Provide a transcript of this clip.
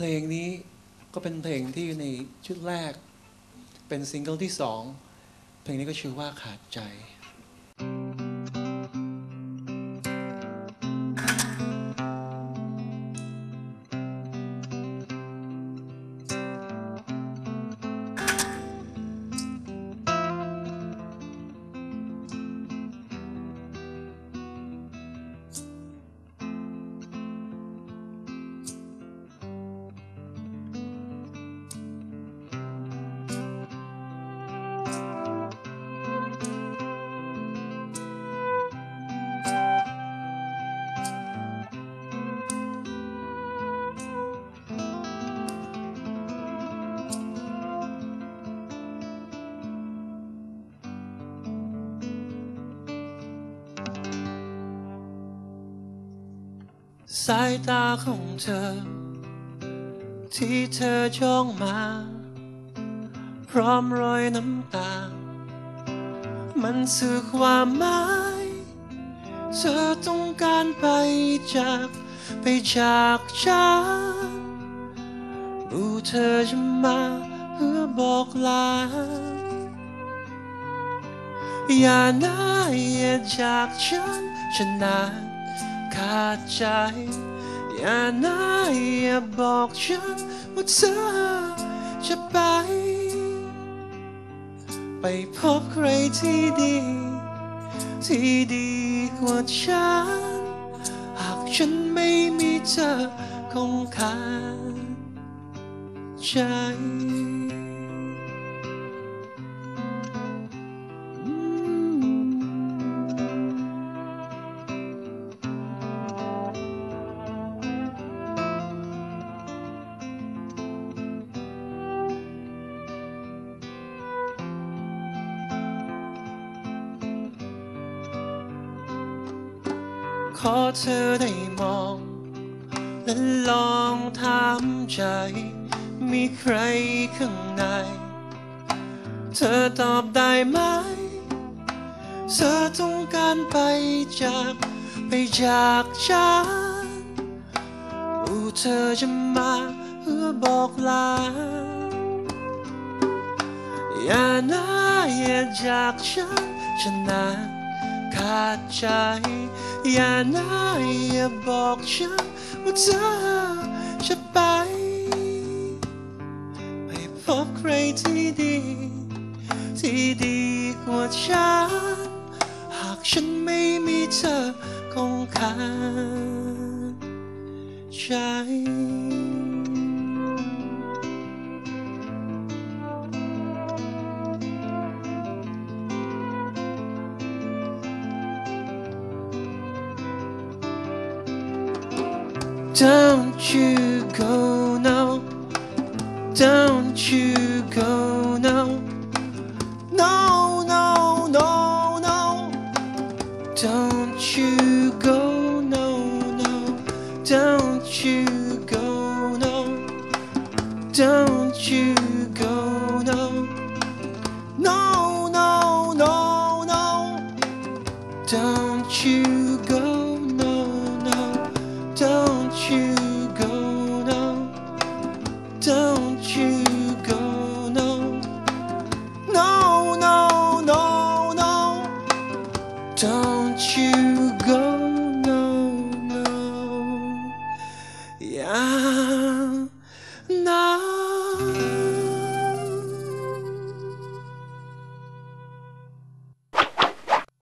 พลงนี้ก็เป็นเพลงที่ในชุดแรก เป็นซิงเกิลที่สองเพลงนี้ก็ชื่อว่าขาดใจ สายตาของเธอ ที่เธอจ้องมา พร้อมรอยน้ำตา มันสื่อความหมาย เธอต้องการไปจากไปจากฉันรู้เธอจะมาเพื่อบอกลา อย่าหน้าอย่าจากฉันฉันนาน ขาดใจ อย่าหน้าอย่าบอกฉันว่าเธอจะไป ไปพบใครที่ดี ที่ดีกว่าฉัน หากฉันไม่มีเธอคงขาดใจ ขอเธอได้มอง และลองถามใจ มีใครข้างใน เธอตอบได้ไหม เธอต้องการไปจากไปจากฉันรู้เธอจะมาเพื่อบอกลา อย่านะอย่าจากฉันฉันนาน ขาดใจ อย่านะอย่าบอกฉันว่าเธอจะไป ไปพบใครที่ดี ที่ดีกว่าฉัน หากฉันไม่มีเธอคงขาดใจ Don't you go now Don't you go now No, no, no, no. Don't you go no, no. Don't you go no. Don't you go no. No, no, no, no. Don't you go Don't you